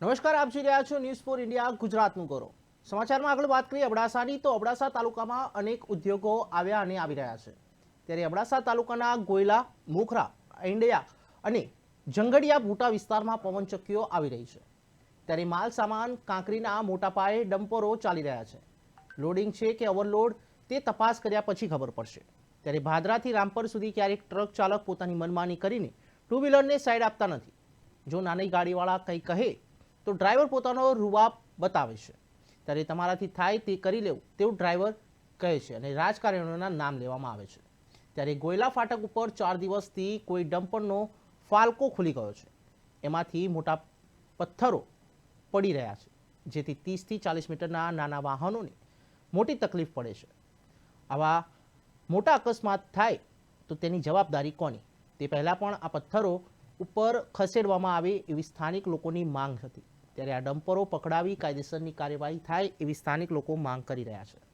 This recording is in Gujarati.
નમસ્કાર, આપ જોઈ રહ્યા છો ન્યૂઝ ફોર ઇન્ડિયા ગુજરાતનું કરો સમાચારમાં આગળ વાત કરીએ, અબડાસાની તો અબડાસા તાલુકામાં અનેક ઉદ્યોગો આવ્યા અને આવી રહ્યા છે. ત્યારે અબડાસા તાલુકાના ગોયલા, મોખરા ઈંડિયા અને જંગડિયા બુટા વિસ્તારમાં પવનચક્કીઓ આવી રહી છે. ત્યારે માલ સામાન, કાંકરીના મોટા પાયે ડમ્પરો ચાલી રહ્યા છે. લોડિંગ છે કે ઓવરલોડ તે તપાસ કર્યા પછી ખબર પડશે. ત્યારે ભાદરાથી રામપર સુધી ક્યારેક ટ્રક ચાલક પોતાની મનમાની કરીને ટુ વ્હીલરને સાઈડ આપતા નથી. જો નાની ગાડીવાળા કંઈ કહે તો ડ્રાઈવર પોતાનો રૂવાબ બતાવે છે. ત્યારે તમારાથી થાય તે કરી લેવું, તેવું ડ્રાઈવર કહે છે અને રાજકારણીઓના નામ લેવામાં આવે છે. ત્યારે ગોયલા ફાટક ઉપર ચાર દિવસથી કોઈ ડમ્પરનો ફાલકો ખુલી ગયો છે. એમાંથી મોટા પથ્થરો પડી રહ્યા છે, જેથી ત્રીસથી ચાલીસ મીટરના નાના વાહનોને મોટી તકલીફ પડે છે. આવા મોટા અકસ્માત થાય તો તેની જવાબદારી કોની? તે પહેલાં પણ આ પથ્થરો ઉપર ખસેડવામાં આવે એવી સ્થાનિક લોકોની માંગ હતી. ત્યારે આ ડમ્પરો પકડાવી કાયદેસરની કાર્યવાહી થાય એવી સ્થાનિક લોકો માંગ કરી રહ્યા છે.